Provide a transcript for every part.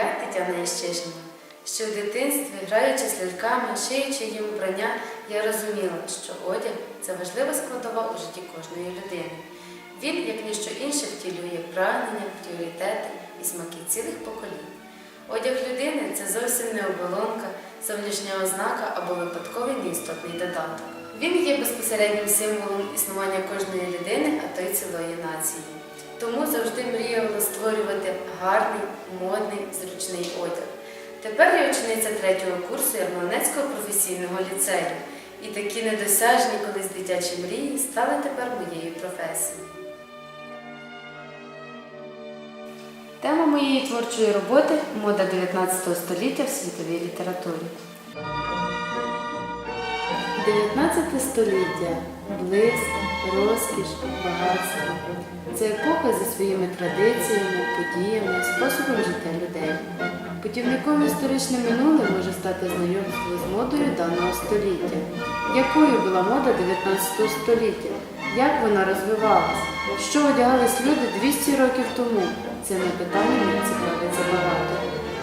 я Тетяна Ящишина. Ще в дитинстві, граючи з ляльками, шиючи їм вбрання, я розуміла, що одяг це важлива складова у житті кожної людини. Він, як ніщо інше, втілює прагнення, пріоритети і смаки цілих поколінь. Одяг людини це зовсім не оболонка, зовнішня ознака або випадковий неістотний додаток. Він є безпосереднім символом існування кожної людини, а то й цілої нації. Тому завжди мріяла створювати гарний, модний, зручний одяг. Тепер я учениця третього курсу Ярмолинецького професійного ліцею, і такі недосяжні колись дитячі мрії стали тепер моєю професією. Тема моєї творчої роботи мода 19 століття в світовій літературі. 19 століття блиск, розкіш, багатство. Це епоха зі своїми традиціями, подіями, способом життя людей. Путівником історичне минуле може стати знайомство з модою даного століття. Якою була мода 19 століття? Як вона розвивалась? Що одягались люди 200 років тому? Цими питаннями цікавиться багато.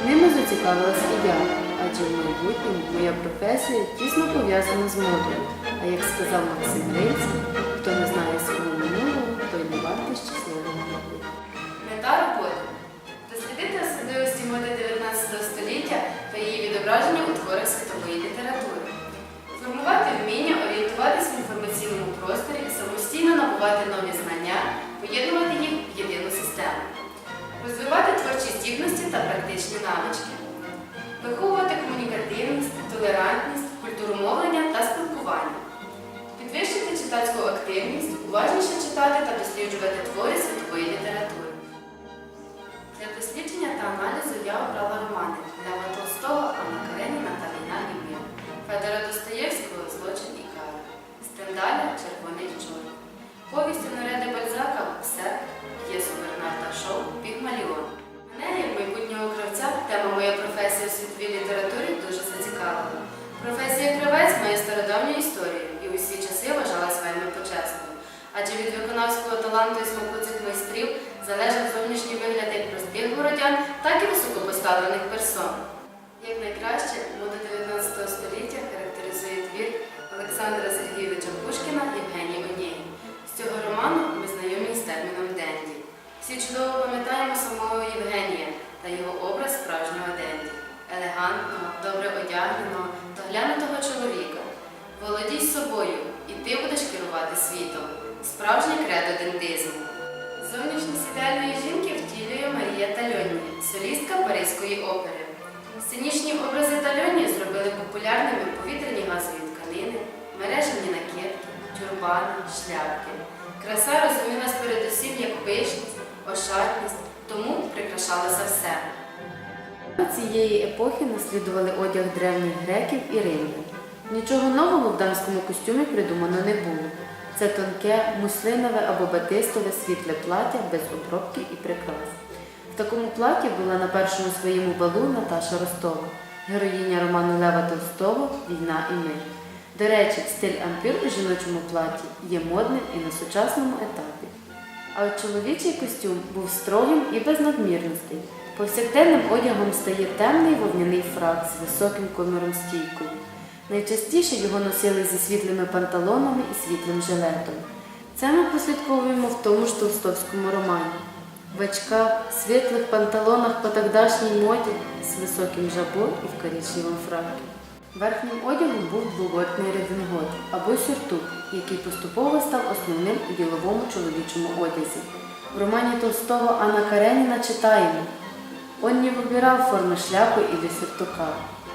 Ними зацікавилась і я, адже в майбутньому моя професія тісно пов'язана з модою. А як сказав Максим Рильський, Паризької опери. Сценічні образи Тальонні зробили популярними повітряні газові тканини, мережені накидки, тюрбани, шляпки. Краса розумілась передусім як пишність, ошатність, тому прикрашалося все. Цієї епохи наслідували одяг древніх греків і римлян. Нічого нового в дамському костюмі придумано не було. Це тонке, муслинове або батистове світле плаття без обробки і прикрас. Такому платі була на першому своєму балу Наташа Ростова, героїня роману Лева Толстого Війна і мир. До речі, стиль ампір у жіночому платі є модним і на сучасному етапі. А от чоловічий костюм був строгим і без надмірностей. Повсякденним одягом стає темний вовняний фрак з високим коміром стійкою. Найчастіше його носили зі світлими панталонами і світлим жилетом. Це ми прослідковуємо в тому ж толстовському романі В очках, світлих панталонах по тогдашній моді з високим жабо і в коричневому фракі. Верхнім одягом був двобортний редингот або сюртук, який поступово став основним у діловому чоловічому одязі. В романі Толстого Анна Кареніна читаємо Он не выбирал формы шляпы или сюртука,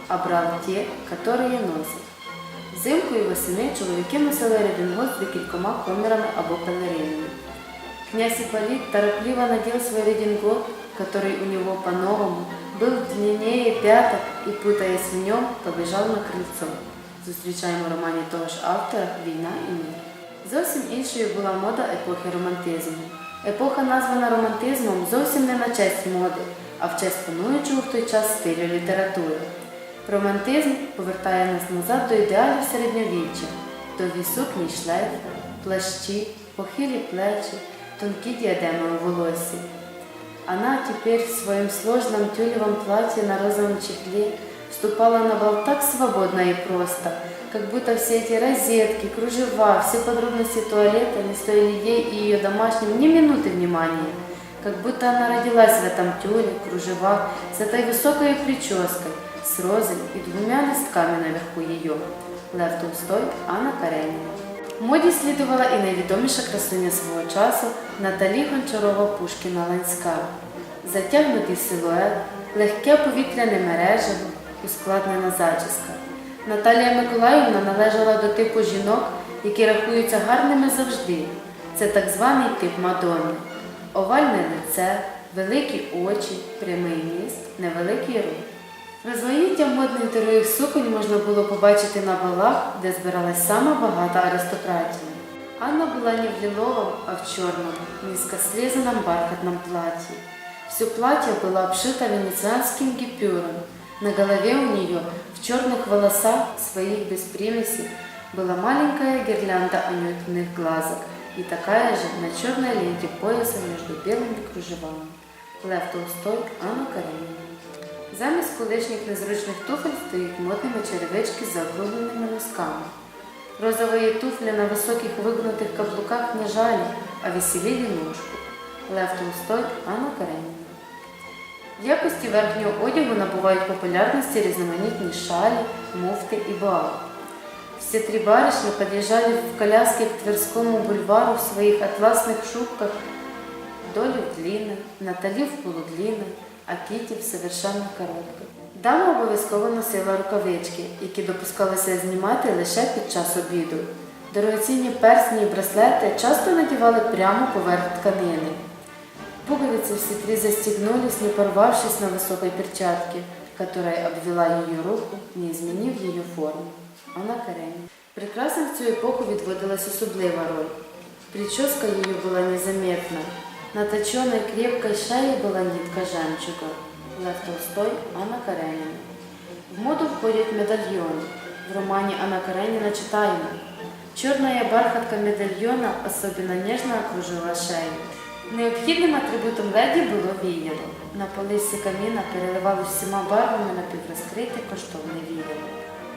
а брав ті, которые носять. Взимку і восени чоловіки носили редингот з декількома комірами або пелеринами. Князь Ипполит торопливо надел свой редингот, который у него по-новому был длиннее пяток и, путаясь в нем, побежал на крыльцо. Зустрічаємо в романі того ж автора Війна і мир. Зовсім іншою була мода епохи романтизму. Епоха, названа романтизмом, зовсім не на честь моди, а в честь пануючого в той час стилю літератури. Романтизм повертає нас назад до ідеалів середньовіччя, довгі сукні й шлейфи, плащі, похилі плечі, тонкі діадеми у волосі. Она теперь в своем сложном тюлевом платье на розовом чехле вступала на бал так свободно и просто, как будто все эти розетки, кружева, все подробности туалета не стоили ей и ее домашним ни минуты внимания. Как будто она родилась в этом тюле, кружевах, с этой высокой прической, с розой и двумя листками наверху ее. Лев Толстой, Анна Каренина. Моді слідувала і найвідоміша красуня свого часу Наталі Гончарова Пушкіна Ланська. Затягнутий силует, легке повітряне мережево, ускладнена зачіска. Наталія Миколаївна належала до типу жінок, які рахуються гарними завжди. Це так званий тип Мадонни. Овальне лице, великі очі, прямий ніс, невеликий рот. Розмаїття модних дорогих суконь можна було побачити на балах, де збиралась сама багата аристократія. Анна була не в лиловом, а в черном, низкослезанном бархатном платье. Все платье было обшито венецианским гипюром. На голове у нее, в черных волосах, своих без примеси, была маленькая гирлянда анютных глазок и такая же на черной ленте пояса между белыми кружевами. Лев Толстой, Анна Каренина. Замість колишніх незручних туфель стоїть модними черевички з закругленими носками. Розової туфлі на високих вигнутих каблуках не жалі, а веселілі ножку. Лев Толстой, Анна Каренina. В якості верхнього одягу набувають популярності різноманітні шалі, муфти і бали. Все три барышни подъезжали в коляске к Тверскому бульвару в своих атласных шубках, Долі в длинних, Наталі в полудлинних, а Кіті в совершенно коротких. Дама обов'язково носила рукавички, які допускалося знімати лише під час обіду. Дорогоцінні персні і браслети часто надівали прямо поверх тканини. Пуговицы все три застегнулись, не порвавшись на высокой перчатке, которая обвела ее руку, не изменив ее форму. Анна Каренина. Прекрасам в цю епоху відводилась особлива роль. Прическа ее была незаметна. На точенной крепкой шее была нитка жемчуга. Лев Толстой, Анна Каренина. В моду входят медальоны. В романе Анна Каренина читаем Черная бархатка медальона особенно нежно окружила шею. Необхідним атрибутом леді було віяло. На полисі каміна переливали всіма барвами на напіврозкрите коштовне віяло.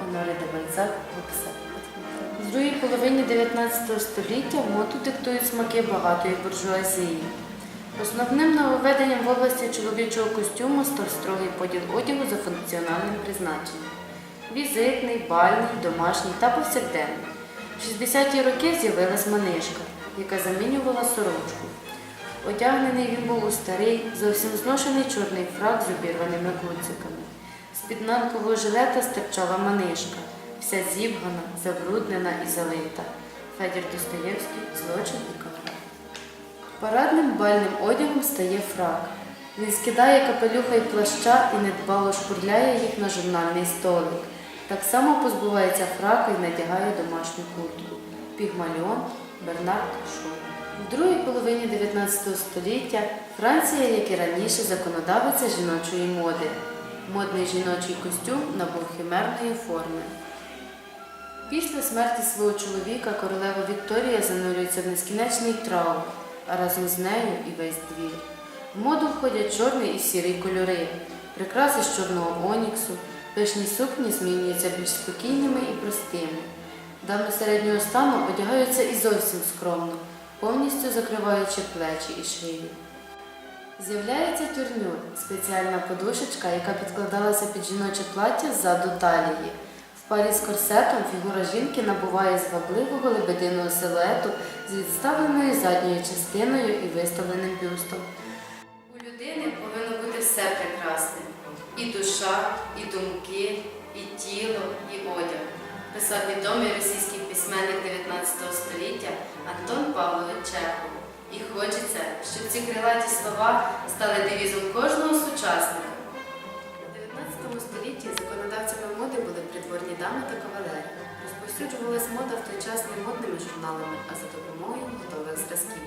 Оноре де Бальзак Окса. З другій половині 19 століття моду диктують смаки багатої буржуазії. Основним нововведенням в області чоловічого костюму став строгий поділ одягу за функціональним призначенням. Візитний, бальний, домашній та повсякденний. В 60-ті роки з'явилась манишка, яка замінювала сорочку. Одягнений він був у старий, зовсім зношений чорний фрак з обірваними гудзиками. З-під нанкового жилета стирчала манишка, вся зібгана, забруднена і залита. Федір Достоєвський злочин і кара. Парадним бальним одягом стає фрак. Він скидає капелюха й плаща і недбало шпурляє їх на журнальний столик. Так само позбувається фрака і надягає домашню куртку. Пігмаліон Бернард Шоу. В другій половині 19 століття Франція, як і раніше, законодавиця жіночої моди. Модний жіночий костюм набув химерної форми. Після смерті свого чоловіка королева Вікторія занурюється в нескінчений траур, а разом з нею і весь двір. В моду входять чорний і сірий кольори, прикраси з чорного оніксу, пишні сукні змінюються більш спокійними і простими. Дами середнього стану одягаються і зовсім скромно, повністю закриваючи плечі і шию. З'являється тюрнюр, спеціальна подушечка, яка підкладалася під жіноче плаття ззаду талії. Парі з корсетом фігура жінки набуває звабливого лебединого силуету з відставленою задньою частиною і виставленим бюстом. У людини повинно бути все прекрасне: і душа, і думки, і тіло, і одяг, писав відомий російський письменник 19 століття Антон Павлович Чехов. І хочеться, щоб ці крилаті слова стали девізом кожного сучасника. Розповсюджувалась мода в той час не модними журналами, а за допомогою готових зразків.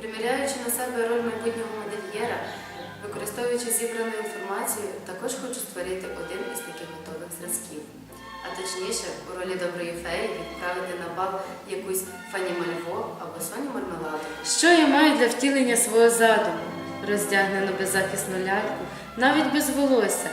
Приміряючи на себе роль майбутнього модельєра, використовуючи зібрану інформацію, також хочу створити один із таких готових зразків. А точніше, у ролі доброї феї відправити на бал якусь Фані Мальво або Соню Мармеладу. Що я маю для втілення свого задуму? роздягнену беззахисну ляльку, навіть без волосся,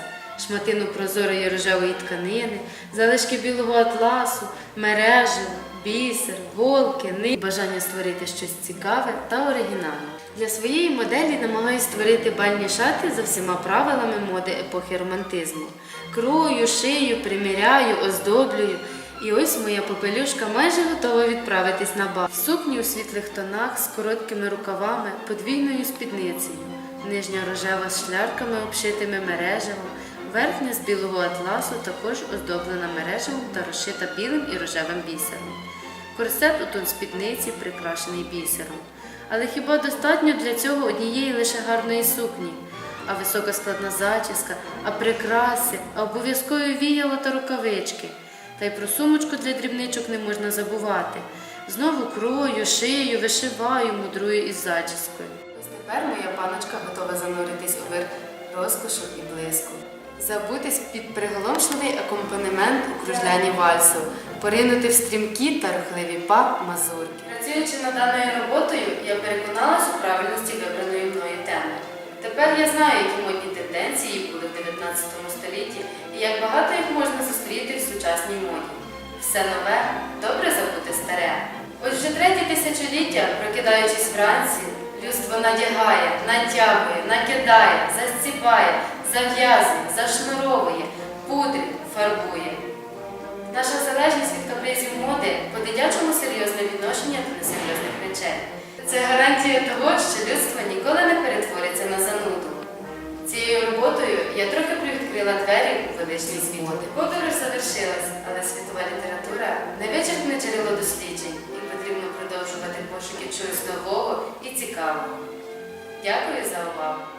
шматину прозорої рожевої тканини, залишки білого атласу, мережево, бісер, голки, ни, бажання створити щось цікаве та оригінальне. Для своєї моделі намагаюсь створити бальні шати за всіма правилами моди епохи романтизму. Крою, шию, приміряю, оздоблюю. І ось моя попелюшка майже готова відправитись на бал. Сукні у світлих тонах з короткими рукавами, подвійною спідницею, нижня рожева з шлярками, обшитими мережевом, верхня з білого атласу також оздоблена мережевом та розшита білим і рожевим бісером. Корсет у тон спідниці прикрашений бісером. Але хіба достатньо для цього однієї лише гарної сукні? А висока складна зачіска, а прикраси, а обов'язкові віяло та рукавички. Та й про сумочку для дрібничок не можна забувати. Знову крою, шию, вишиваю, мудрую із зачіскою. Ось тепер моя паночка готова зануритись у вир розкошу і блиску. Забутись під приголомшливий акомпанемент у кружлянні вальсу, поринути в стрімкі та рухливі па мазурки. Працюючи над даною роботою, я переконалась у правильності вибраної мною теми. Тепер я знаю, які модні тенденції були в 19 столітті і як багато їх можна зустріти в сучасній моді. Все нове добре забути старе. Ось вже третє тисячоліття, прокидаючись вранці, людство надягає, натягує, накидає, застібає, зав'язує, зашнуровує, пудрить, фарбує. Наша залежність від капризів моди по-дитячому серйозне відношення до несерйозних речей. Це гарантія того, що людство ніколи не перетвориться на зануду. Цією роботою я трохи привідкрила двері у величний світ. Подорож завершилась, але світова література невичерпне джерело досліджень і потрібно продовжувати пошуки чогось нового і цікавого. Дякую за увагу!